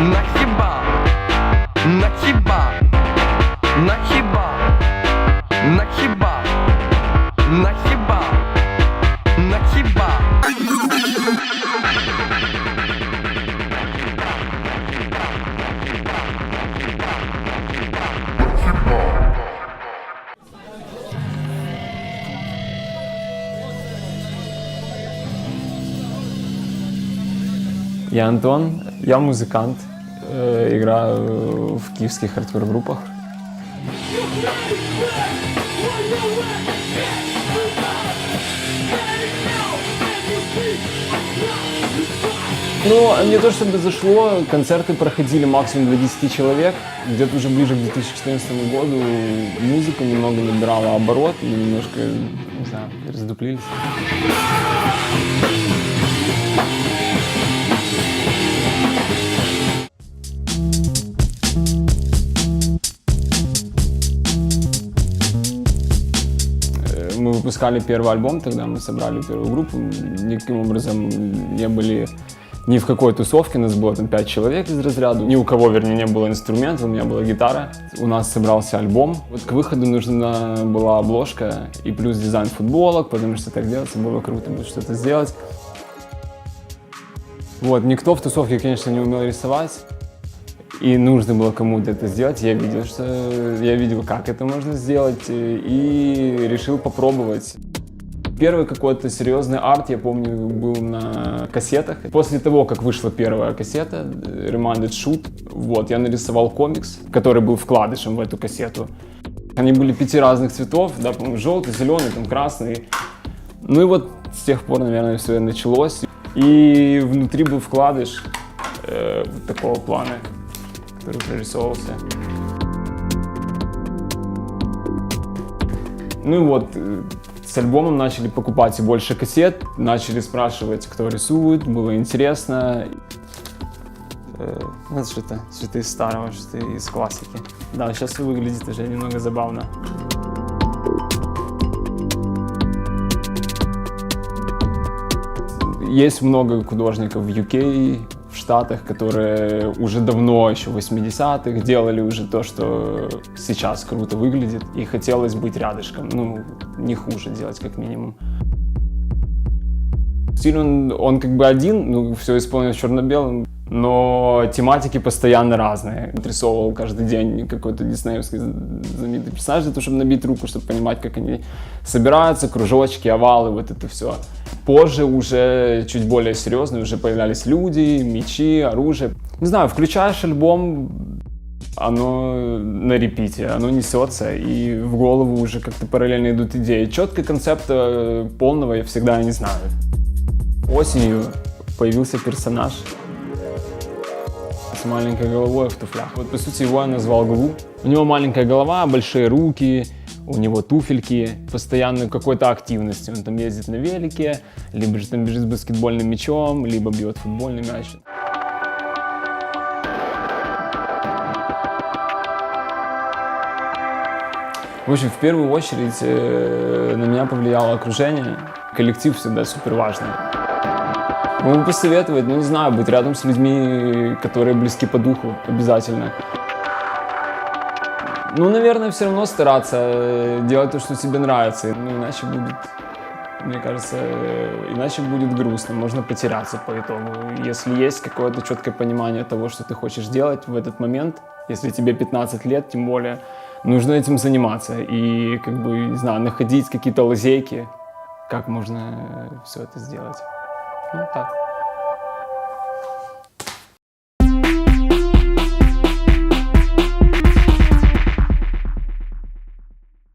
на хіба, на хіба, на хіба, на хіба, на хіба, на хіба. Я Антон, я музыкант, э, играю в киевских хардкор-группах. Ну, не то чтобы зашло, концерты проходили максимум 10 человек. Где-то уже ближе к 2014 году музыка немного набирала оборот, мы немножко, не знаю, раздуплились. Мы выпускали первый альбом, тогда мы собрали первую группу. Никаким образом не были ни в какой тусовке, нас было там пять человек из разряда. Ни у кого, вернее, не было инструмента, у меня была гитара. У нас собрался альбом. Вот к выходу нужна была обложка и плюс дизайн футболок, потому что так делать было круто, будет что-то сделать. Вот, никто в тусовке, конечно, не умел рисовать. И нужно было кому-то это сделать. Я видел, что я видел, как это можно сделать, э, и решил попробовать. Первый какой-то серьезный арт, я помню, был на кассетах. После того, как вышла первая кассета, э, Reminded Shoot, вот, я нарисовал комикс, который был вкладышем в эту кассету. Они были пяти разных цветов, да, по-моему, желтый, зеленый, там, красный. Ну и вот с тех пор, наверное, все началось. И внутри был вкладыш э, вот такого плана, прорисовывался. Ну и вот, э, с альбомом начали покупать и больше кассет, начали спрашивать, кто рисует, было интересно. Вот что-то, что-то из старого, что-то из классики. Да, сейчас выглядит уже немного забавно. Есть много художников в UK, в Штатах, которые уже давно, еще в 80-х, делали уже то, что сейчас круто выглядит. И хотелось быть рядышком. Ну, не хуже делать, как минимум. Стиль, он, он как бы один, ну, все исполнено черно-белым, но тематики постоянно разные. Отрисовывал каждый день какой-то диснеевский знаменитый персонаж, для того, чтобы набить руку, чтобы понимать, как они собираются, кружочки, овалы, вот это все. Позже уже чуть более серьезно, уже появлялись люди, мечи, оружие. Не знаю, включаешь альбом, оно на репите, оно несется, и в голову уже как-то параллельно идут идеи. Четко концепта полного я всегда не знаю. Осенью появился персонаж с маленькой головой в туфлях. Вот, по сути, его я назвал Глу. У него маленькая голова, большие руки, у него туфельки, постоянно какой-то активности. Он там ездит на велике, либо же там бежит с баскетбольным мячом, либо бьет футбольный мяч. В общем, в первую очередь э, на меня повлияло окружение. Коллектив всегда супер важный. Могу посоветовать, ну не знаю, быть рядом с людьми, которые близки по духу, обязательно. Ну, наверное, все равно стараться э, делать то, что тебе нравится. Ну, иначе будет, мне кажется, э, иначе будет грустно, можно потеряться по итогу. Если есть какое-то четкое понимание того, что ты хочешь делать в этот момент, если тебе 15 лет, тем более, нужно этим заниматься и, как бы, не знаю, находить какие-то лазейки, как можно все это сделать. Ну, так.